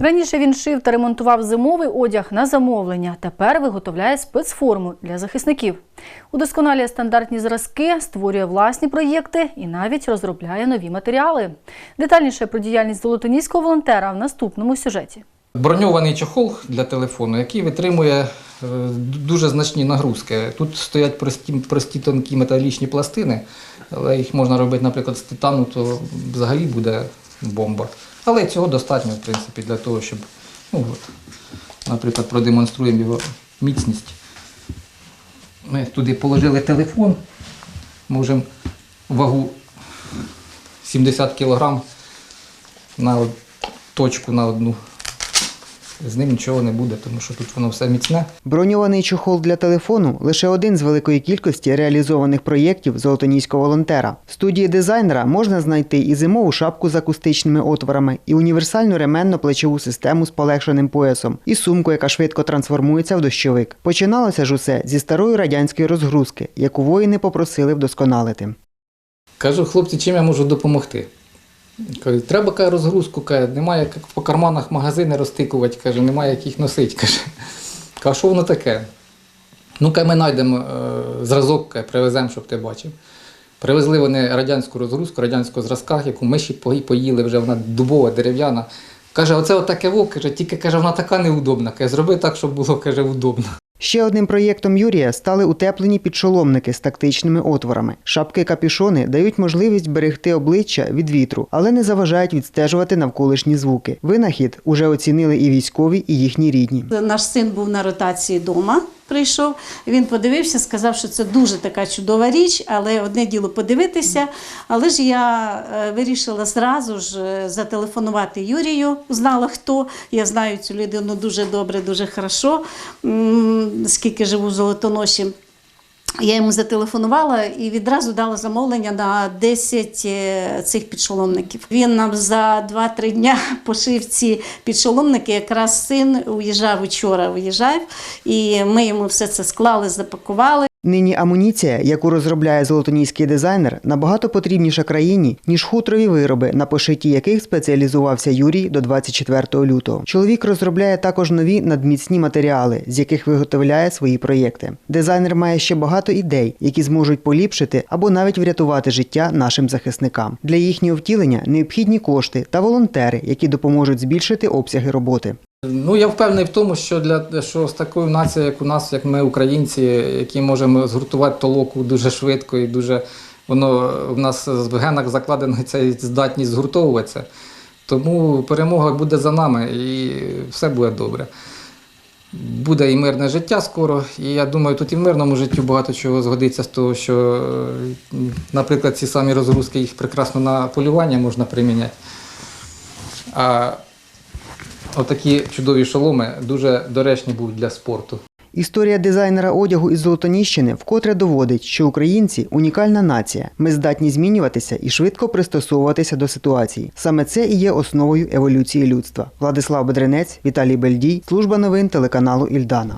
Раніше він шив та ремонтував зимовий одяг на замовлення. Тепер виготовляє спецформу для захисників. Удосконалює стандартні зразки, створює власні проєкти і навіть розробляє нові матеріали. Детальніше про діяльність золотоніського волонтера в наступному сюжеті. Броньований чохол для телефону, який витримує е, дуже значні нагрузки. Тут стоять прості, прості тонкі металічні пластини, але їх можна робити, наприклад, з титану, то взагалі буде бомба. Але цього достатньо, в принципі, для того, щоб, ну, от, наприклад, продемонструємо його міцність. Ми туди положили телефон, можемо вагу 70 кг на точку на одну. З ним нічого не буде, тому що тут воно все міцне. Броньований чохол для телефону лише один з великої кількості реалізованих проєктів золотоніського волонтера. В студії дизайнера можна знайти і зимову шапку з акустичними отворами, і універсальну ременно-плечову систему з полегшеним поясом, і сумку, яка швидко трансформується в дощовик. Починалося ж усе зі старої радянської розгрузки, яку воїни попросили вдосконалити. Кажу, хлопці, чим я можу допомогти? Кажу, треба каже, розгрузку, каже, немає як по карманах магазини розтикувати, каже, немає як їх носити. Каже. Кажу, що воно таке? Ну, каже, ми знайдемо е, зразок, каже, привеземо, щоб ти бачив. Привезли вони радянську розгрузку, радянського зразка, яку ми ще поїли, вже вона дубова, дерев'яна. Каже, оце отаке во, каже, тільки каже, вона така неудобна. Каже, зроби так, щоб було каже, удобно. Ще одним проєктом Юрія стали утеплені підшоломники з тактичними отворами. Шапки-капюшони дають можливість берегти обличчя від вітру, але не заважають відстежувати навколишні звуки. Винахід уже оцінили і військові, і їхні рідні. Наш син був на ротації вдома. Прийшов, він подивився, сказав, що це дуже така чудова річ, але одне діло подивитися. Але ж я е, вирішила зразу ж е, зателефонувати Юрію, знала хто. Я знаю цю людину дуже добре, дуже хорошо, скільки живу в Золотоноші. Я йому зателефонувала і відразу дала замовлення на 10 е, цих підшоломників. Він нам за 2-3 дня пошив ці підшоломники. Якраз син уїжджав вчора, уїжджав, і ми йому все це склали, запакували. Нині амуніція, яку розробляє золотоніський дизайнер, набагато потрібніша країні, ніж хутрові вироби, на пошитті яких спеціалізувався Юрій до 24 лютого. Чоловік розробляє також нові надміцні матеріали, з яких виготовляє свої проєкти. Дизайнер має ще багато ідей, які зможуть поліпшити або навіть врятувати життя нашим захисникам. Для їхнього втілення необхідні кошти та волонтери, які допоможуть збільшити обсяги роботи. Ну, я впевнений в тому, що для що з такою нацією, як у нас, як ми, українці, які можемо згуртувати толоку дуже швидко і дуже воно в нас в генах закладена ця здатність згуртовуватися. Тому перемога буде за нами і все буде добре. Буде і мирне життя скоро, і я думаю, тут і в мирному житті багато чого згодиться з того, що, наприклад, ці самі розгрузки їх прекрасно на полювання можна приміняти. А Отакі чудові шоломи дуже доречні будуть для спорту. Історія дизайнера одягу із Золотоніщини вкотре доводить, що українці унікальна нація. Ми здатні змінюватися і швидко пристосовуватися до ситуації. Саме це і є основою еволюції людства. Владислав Бедренець, Віталій Бельдій, служба новин телеканалу Ільдана.